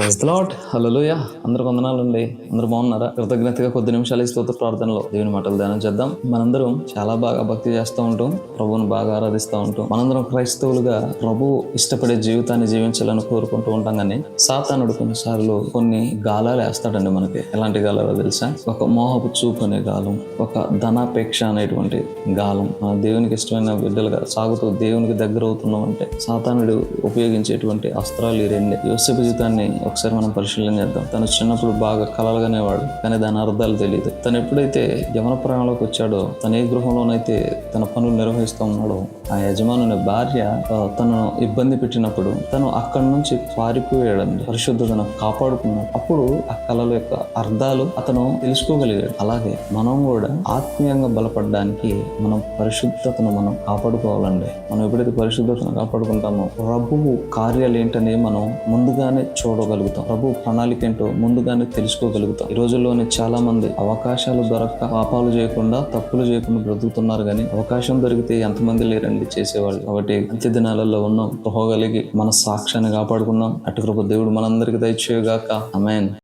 Praise lot హలోయ అందరు వందనాలు అండి అందరు బాగున్నారా? కృతజ్ఞతగా కొద్ది నిమిషాలు ఈ స్తోత్ర ప్రార్థనలో దేవుని మాటలు ధ్యానం చేద్దాం. మనందరం చాలా బాగా భక్తి చేస్తూ ఉంటాం. ప్రభువుని బాగా ఆరాధిస్తూ ఉంటాం. మనందరం క్రైస్తవులుగా ప్రభు ఇష్టపడే జీవితాన్ని జీవించాలని కోరుకుంటూ ఉంటాం కానీ సాతానుడు కొన్నిసార్లు కొన్ని గాలాలు వేస్తాడండి మనకి. ఎలాంటి గాలాలో తెలుసా? ఒక మోహపు చూపు అనే గాలం ఒక ధనాపేక్ష అనేటువంటి గాలం. మన దేవునికి ఇష్టమైన బిడ్డలుగా సాగుతూ దేవునికి దగ్గర అవుతున్నాం అంటే సాతానుడు ఉపయోగించేటువంటి అస్త్రాలు ఈ రెండే. యోసేపు జీవితాన్ని ఒకసారి మనం పరిశీలన చేద్దాం. తను చిన్నప్పుడు బాగా కలలుగానేవాడు కానీ దాని అర్థాలు తెలియదు తను ఎప్పుడైతే యమన ప్రాణంలోకి వచ్చాడో తన ఏ గృహంలోనైతే తన పనులు నిర్వహిస్తూ ఉన్నాడో ఆ యజమానుని భార్య తను ఇబ్బంది పెట్టినప్పుడు తను అక్కడి నుంచి పారిపోయాడండి పరిశుద్ధతను కాపాడుకున్నాడు. అప్పుడు ఆ కళల యొక్క అర్థాలు అతను తెలుసుకోగలిగాడు. అలాగే మనం కూడా ఆత్మీయంగా బలపడడానికి మనం పరిశుద్ధతను మనం కాపాడుకోవాలండి. మనం ఎప్పుడైతే పరిశుద్ధతను కాపాడుకుంటామో ప్రభువు కార్యాలు ఏంటనే మనం ముందుగానే చూడగలుగుతాం ప్రభు ప్రణాళిక ఏంటో ముందుగానే తెలుసుకోగలుగుతాం. ఈ రోజుల్లోనే చాలా మంది అవకాశాలు దొరక్క పాపాలు చేయకుండా తప్పులు చేయకుండా బ్రతుకుతున్నారు కానీ అవకాశం దొరికితే ఎంతమంది లేరండి చేసేవాళ్ళు. కాబట్టి అంత్య దినాలలో ఉన్నాం. పోగలిగి మన సాక్ష్యాన్ని కాపాడుకుందాం అటు కృప దేవుడు మనందరికీ దయచేయగాక. అమెన్